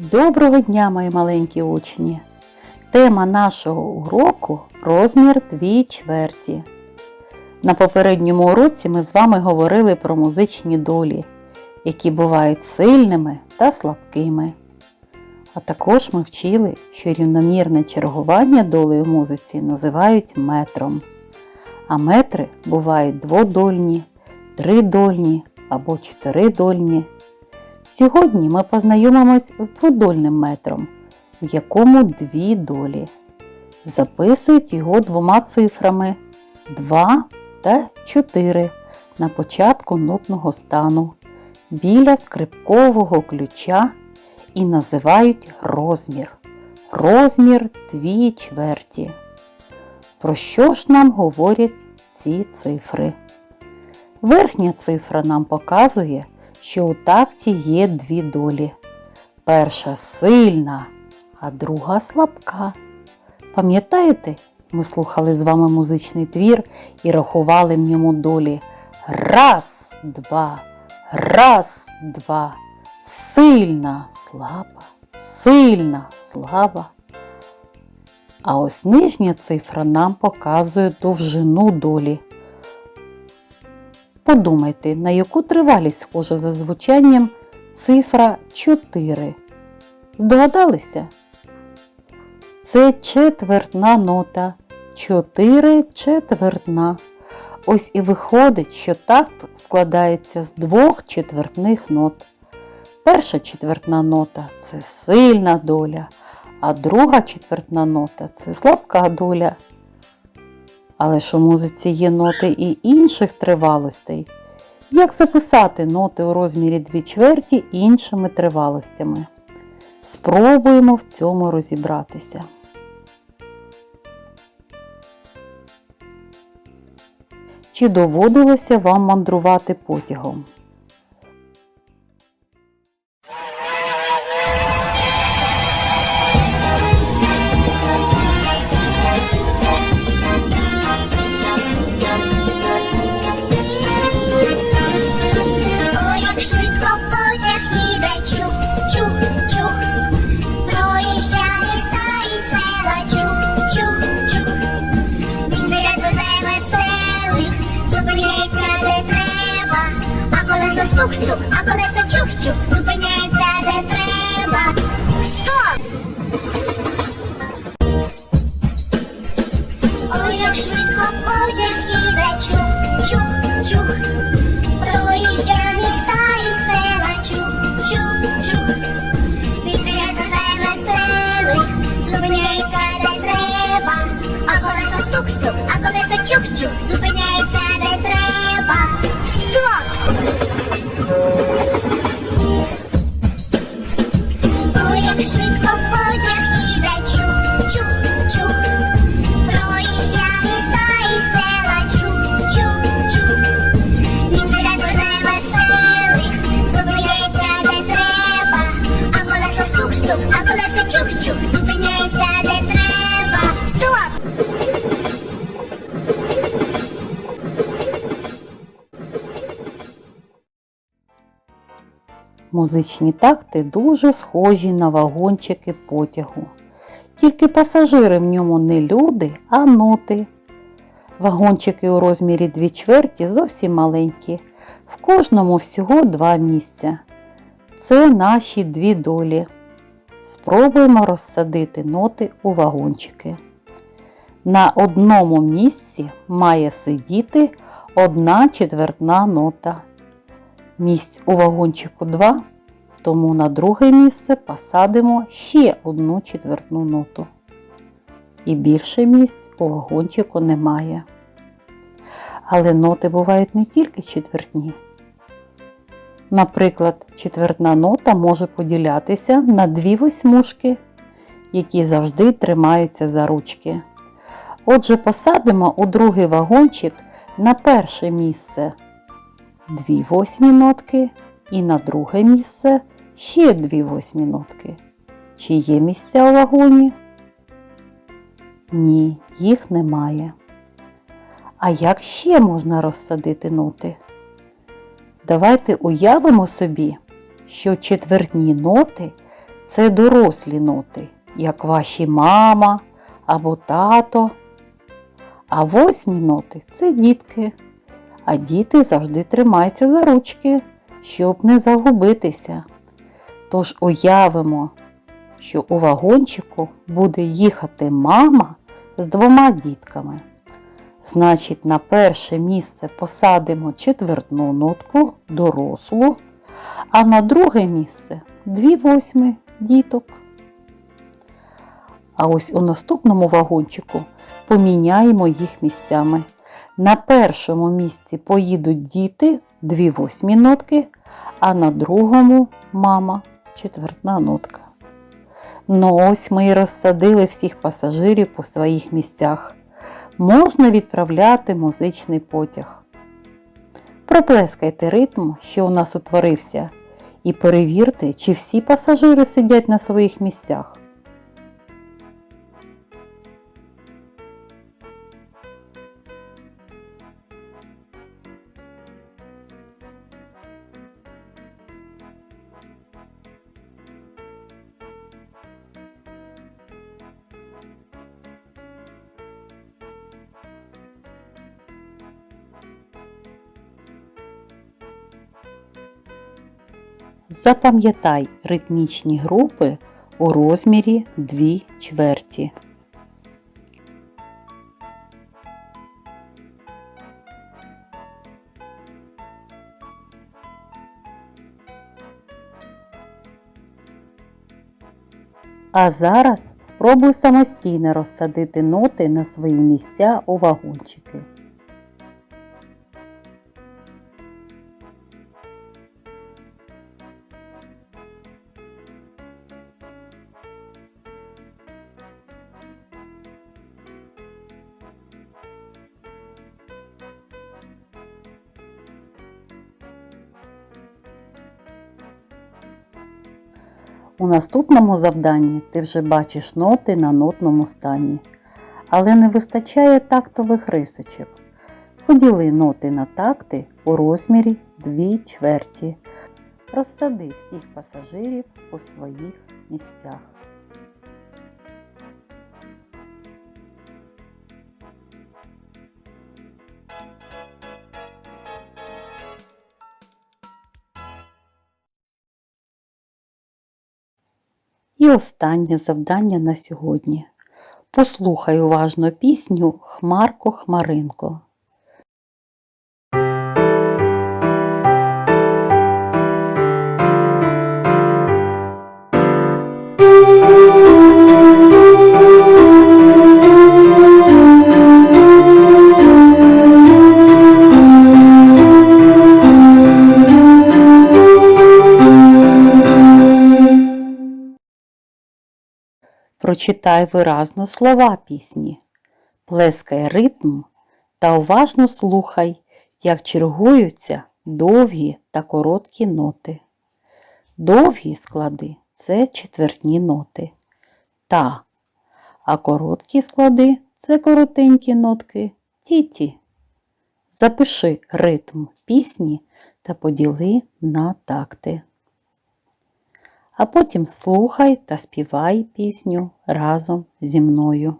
Доброго дня, мої маленькі учні! Тема нашого уроку розмір 2 чверті. На попередньому уроці ми з вами говорили про музичні долі, які бувають сильними та слабкими. А також ми вчили, що рівномірне чергування доли у музиці називають метром. А метри бувають дводольні, тридольні або чотиридольні. Сьогодні ми познайомимось з дводольним метром, в якому дві долі. Записують його двома цифрами 2 та 4 на початку нотного стану біля скрипкового ключа і називають розмір. Розмір 2 чверті. Про що ж нам говорять ці цифри? Верхня цифра нам показує, що у такті є дві долі. Перша сильна, а друга слабка. Пам'ятаєте, ми слухали з вами музичний твір і рахували в ньому долі. Раз, два, раз, два. Сильна, слаба, сильна, слаба. А ось нижня цифра нам показує довжину долі. Подумайте, на яку тривалість схожа за звучанням цифра 4. Здогадалися? Це четвертна нота. 4 четвертна. Ось і виходить, що такт складається з двох четвертних нот. Перша четвертна нота це сильна доля, а друга четвертна нота це слабка доля. Але ж у музиці є ноти і інших тривалостей. Як записати ноти у розмірі 2 чверті іншими тривалостями? Спробуємо в цьому розібратися. Чи доводилося вам мандрувати потягом? Колесо стук-стук, а колесо чух-чух, зупиняється де треба. Стоп! Ой, як швидко потяг їде, чух, чух, чух. Проїжджає міста і села, чух, чух, чух. Відзвіряє до веселих, зупиняється де треба. А колесо стук-стук, а колесо чух-чух, зупиняється Музичні такти дуже схожі на вагончики потягу. Тільки пасажири в ньому не люди, а ноти. Вагончики у розмірі 2 чверті зовсім маленькі. В кожному всього два місця. Це наші дві долі. Спробуємо розсадити ноти у вагончики. На одному місці має сидіти одна четвертна нота. Місць у вагончику 2, тому на друге місце посадимо ще одну четвертну ноту. І більше місць у вагончику немає. Але ноти бувають не тільки четвертні. Наприклад, четвертна нота може поділятися на дві восьмушки, які завжди тримаються за ручки. Отже, посадимо у другий вагончик на перше місце дві восьмі нотки і на друге місце ще дві восьмі нотки. Чи є місця у вагоні? Ні, їх немає. А як ще можна розсадити ноти? Давайте уявимо собі, що четвертні ноти це дорослі ноти, як ваші мама або тато. А восьмі ноти це дітки. А діти завжди тримаються за ручки, щоб не загубитися. Тож уявимо, що у вагончику буде їхати мама з двома дітками. Значить, на перше місце посадимо четвертну нотку дорослу, а на друге місце дві восьми діток. А ось у наступному вагончику поміняємо їх місцями. На першому місці поїдуть діти дві восьмі нотки, а на другому мама четвертна нотка. Ну ось ми і розсадили всіх пасажирів по своїх місцях. Можна відправляти музичний потяг. Проплескайте ритм, що у нас утворився, і перевірте, чи всі пасажири сидять на своїх місцях. Запам'ятай ритмічні групи у розмірі 2 чверті. А зараз спробуй самостійно розсадити ноти на свої місця у вагончики. У наступному завданні ти вже бачиш ноти на нотному стані, але не вистачає тактових рисочок. Поділи ноти на такти у розмірі 2 чверті. Розсади всіх пасажирів у своїх місцях. І останнє завдання на сьогодні. Послухай уважно пісню Хмарко Прочитай виразно слова пісні, плескай ритм та уважно слухай, як чергуються довгі та короткі ноти. Довгі склади це четвертні ноти. Та, а короткі склади це коротенькі нотки ті-ті. Запиши ритм пісні та поділи на такти а потім слухай та співай пісню разом зі мною.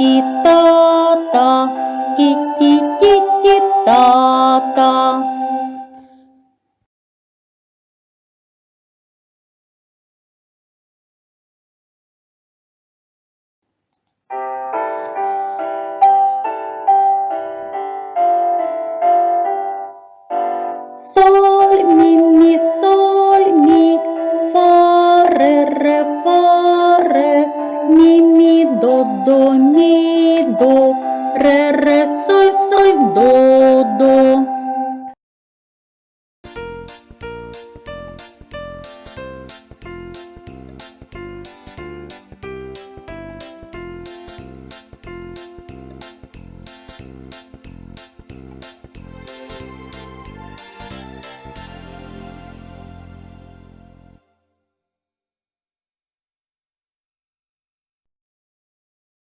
ちととちち